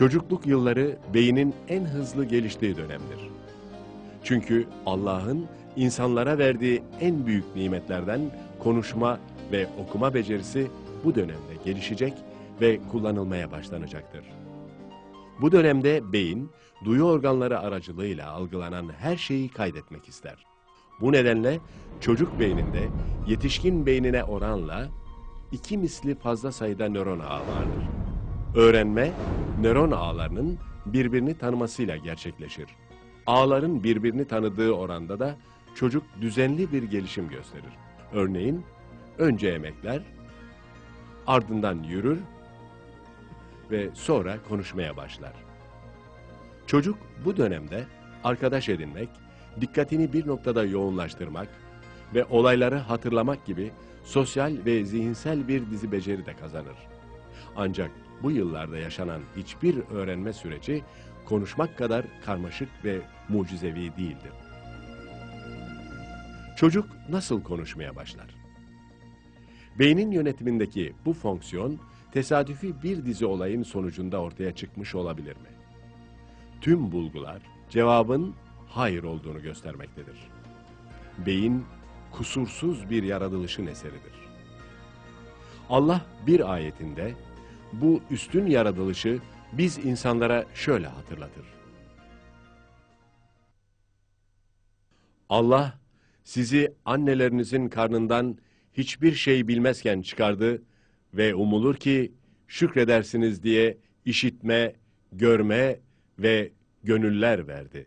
Çocukluk yılları beynin en hızlı geliştiği dönemdir. Çünkü Allah'ın insanlara verdiği en büyük nimetlerden konuşma ve okuma becerisi bu dönemde gelişecek ve kullanılmaya başlanacaktır. Bu dönemde beyin, duyu organları aracılığıyla algılanan her şeyi kaydetmek ister. Bu nedenle çocuk beyninde yetişkin beynine oranla iki misli fazla sayıda nöron ağı vardır. Öğrenme, nöron ağlarının birbirini tanımasıyla gerçekleşir. Ağların birbirini tanıdığı oranda da çocuk düzenli bir gelişim gösterir. Örneğin, önce emekler, ardından yürür ve sonra konuşmaya başlar. Çocuk bu dönemde arkadaş edinmek, dikkatini bir noktada yoğunlaştırmak ve olayları hatırlamak gibi sosyal ve zihinsel bir dizi beceri de kazanır. Ancak bu yıllarda yaşanan hiçbir öğrenme süreci konuşmak kadar karmaşık ve mucizevi değildir. Çocuk nasıl konuşmaya başlar? Beynin yönetimindeki bu fonksiyon tesadüfi bir dizi olayın sonucunda ortaya çıkmış olabilir mi? Tüm bulgular cevabın hayır olduğunu göstermektedir. Beyin kusursuz bir yaratılışın eseridir. Allah bir ayetinde bu üstün yaratılışı biz insanlara şöyle hatırlatır. Allah sizi annelerinizin karnından hiçbir şey bilmezken çıkardı ve umulur ki şükredersiniz diye işitme, görme ve gönüller verdi.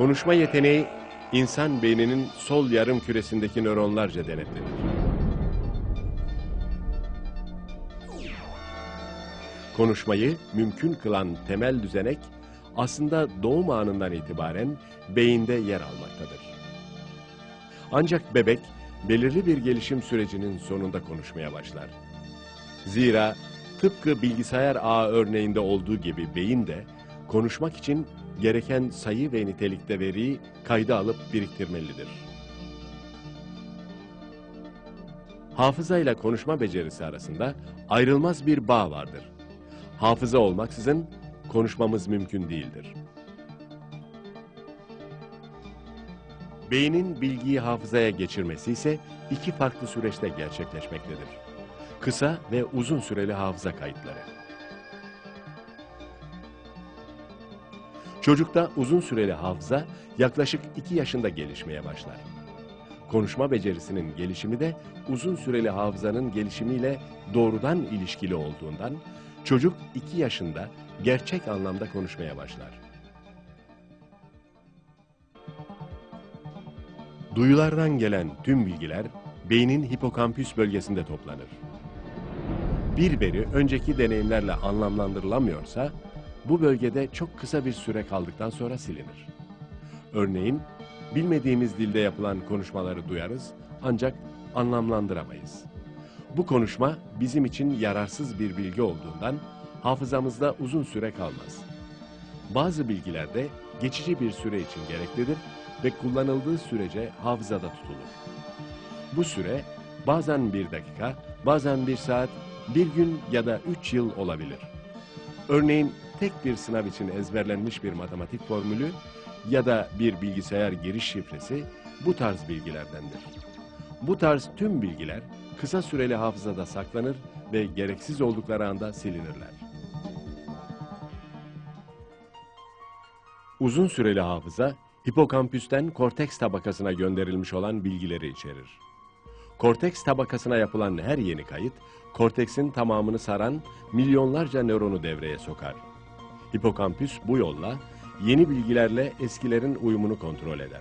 Konuşma yeteneği insan beyninin sol yarım küresindeki nöronlarca denetlenir. Konuşmayı mümkün kılan temel düzenek aslında doğum anından itibaren beyinde yer almaktadır. Ancak bebek belirli bir gelişim sürecinin sonunda konuşmaya başlar. Zira tıpkı bilgisayar ağı örneğinde olduğu gibi beyin de konuşmak için gereken sayı ve nitelikte veriyi kayda alıp biriktirmelidir. Hafıza ile konuşma becerisi arasında ayrılmaz bir bağ vardır. Hafıza olmaksızın konuşmamız mümkün değildir. Beynin bilgiyi hafızaya geçirmesi ise iki farklı süreçte gerçekleşmektedir. Kısa ve uzun süreli hafıza kayıtları. Çocukta uzun süreli hafıza yaklaşık 2 yaşında gelişmeye başlar. Konuşma becerisinin gelişimi de uzun süreli hafızanın gelişimiyle doğrudan ilişkili olduğundan çocuk 2 yaşında gerçek anlamda konuşmaya başlar. Duyulardan gelen tüm bilgiler beynin hipokampüs bölgesinde toplanır. Bir veri önceki deneyimlerle anlamlandırılamıyorsa bu bölgede çok kısa bir süre kaldıktan sonra silinir. Örneğin bilmediğimiz dilde yapılan konuşmaları duyarız ancak anlamlandıramayız. Bu konuşma bizim için yararsız bir bilgi olduğundan hafızamızda uzun süre kalmaz. Bazı bilgiler de geçici bir süre için gereklidir ve kullanıldığı sürece hafızada tutulur. Bu süre bazen bir dakika, bazen bir saat, bir gün ya da üç yıl olabilir. Örneğin tek bir sınav için ezberlenmiş bir matematik formülü ya da bir bilgisayar giriş şifresi bu tarz bilgilerdendir. Bu tarz tüm bilgiler kısa süreli hafızada saklanır ve gereksiz oldukları anda silinirler. Uzun süreli hafıza hipokampüsten korteks tabakasına gönderilmiş olan bilgileri içerir. Korteks tabakasına yapılan her yeni kayıt, korteksin tamamını saran milyonlarca nöronu devreye sokar. Hipokampüs bu yolla yeni bilgilerle eskilerin uyumunu kontrol eder.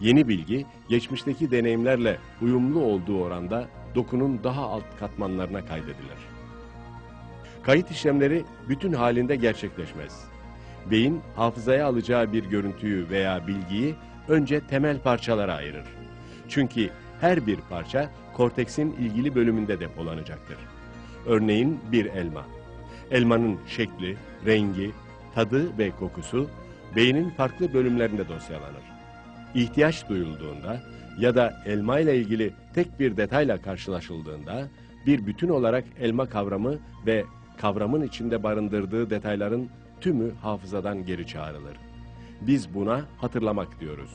Yeni bilgi, geçmişteki deneyimlerle uyumlu olduğu oranda dokunun daha alt katmanlarına kaydedilir. Kayıt işlemleri bütün halinde gerçekleşmez. Beyin, hafızaya alacağı bir görüntüyü veya bilgiyi önce temel parçalara ayırır. Çünkü her bir parça korteksin ilgili bölümünde depolanacaktır. Örneğin bir elma. Elmanın şekli, rengi, tadı ve kokusu beynin farklı bölümlerinde dosyalanır. İhtiyaç duyulduğunda ya da elma ile ilgili tek bir detayla karşılaşıldığında bir bütün olarak elma kavramı ve kavramın içinde barındırdığı detayların tümü hafızadan geri çağrılır. Biz buna hatırlamak diyoruz.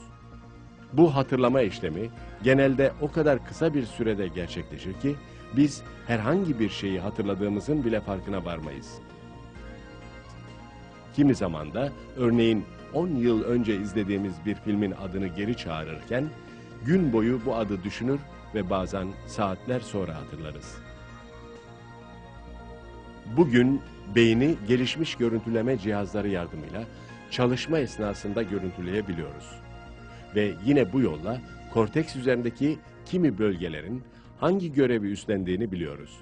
Bu hatırlama işlemi genelde o kadar kısa bir sürede gerçekleşir ki biz herhangi bir şeyi hatırladığımızın bile farkına varmayız. Kimi zaman da örneğin 10 yıl önce izlediğimiz bir filmin adını geri çağırırken gün boyu bu adı düşünür ve bazen saatler sonra hatırlarız. Bugün beyni gelişmiş görüntüleme cihazları yardımıyla çalışma esnasında görüntüleyebiliyoruz. Ve yine bu yolla korteks üzerindeki kimi bölgelerin hangi görevi üstlendiğini biliyoruz.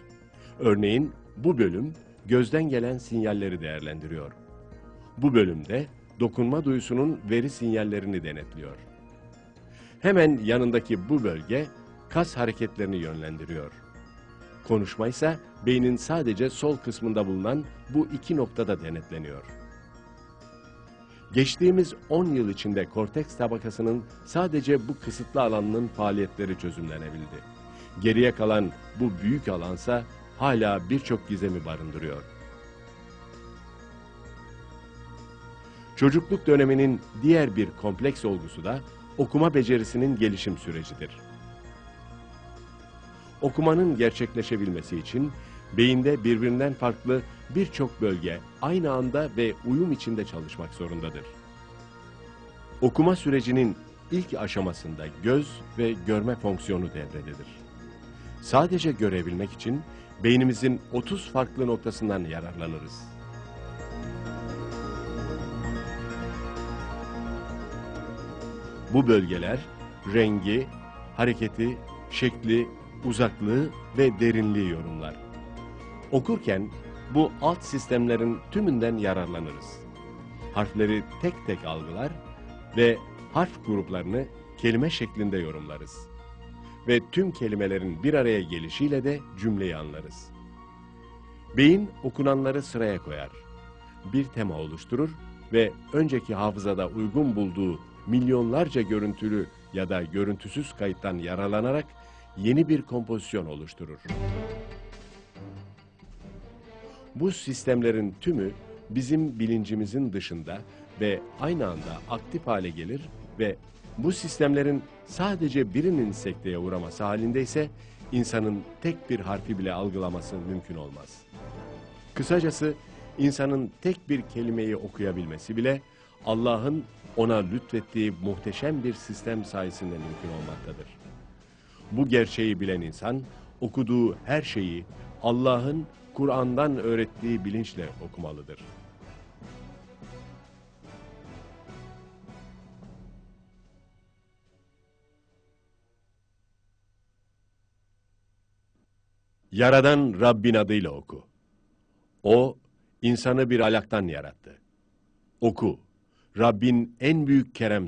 Örneğin bu bölüm gözden gelen sinyalleri değerlendiriyor. Bu bölümde dokunma duyusunun veri sinyallerini denetliyor. Hemen yanındaki bu bölge kas hareketlerini yönlendiriyor. Konuşma ise beynin sadece sol kısmında bulunan bu iki noktada denetleniyor. Geçtiğimiz 10 yıl içinde korteks tabakasının sadece bu kısıtlı alanının faaliyetleri çözümlenebildi. Geriye kalan bu büyük alansa hala birçok gizemi barındırıyor. Çocukluk döneminin diğer bir kompleks olgusu da okuma becerisinin gelişim sürecidir. Okumanın gerçekleşebilmesi için beyinde birbirinden farklı birçok bölge aynı anda ve uyum içinde çalışmak zorundadır. Okuma sürecinin ilk aşamasında göz ve görme fonksiyonu devrededir. Sadece görebilmek için beynimizin 30 farklı noktasından yararlanırız. Bu bölgeler rengi, hareketi, şekli, uzaklığı ve derinliği yorumlar. Okurken bu alt sistemlerin tümünden yararlanırız. Harfleri tek tek algılar ve harf gruplarını kelime şeklinde yorumlarız. Ve tüm kelimelerin bir araya gelişiyle de cümleyi anlarız. Beyin okunanları sıraya koyar. Bir tema oluşturur ve önceki hafızada uygun bulduğu milyonlarca görüntülü ya da görüntüsüz kayıttan yararlanarak yeni bir kompozisyon oluşturur. Bu sistemlerin tümü bizim bilincimizin dışında ve aynı anda aktif hale gelir ve bu sistemlerin sadece birinin sekteye uğraması halinde ise insanın tek bir harfi bile algılaması mümkün olmaz. Kısacası insanın tek bir kelimeyi okuyabilmesi bile Allah'ın ona lütfettiği muhteşem bir sistem sayesinde mümkün olmaktadır. Bu gerçeği bilen insan okuduğu her şeyi Allah'ın Kur'an'dan öğrettiği bilinçle okumalıdır. Yaradan Rabbin adıyla oku. O, insanı bir alaktan yarattı. Oku, Rabbin en büyük kerem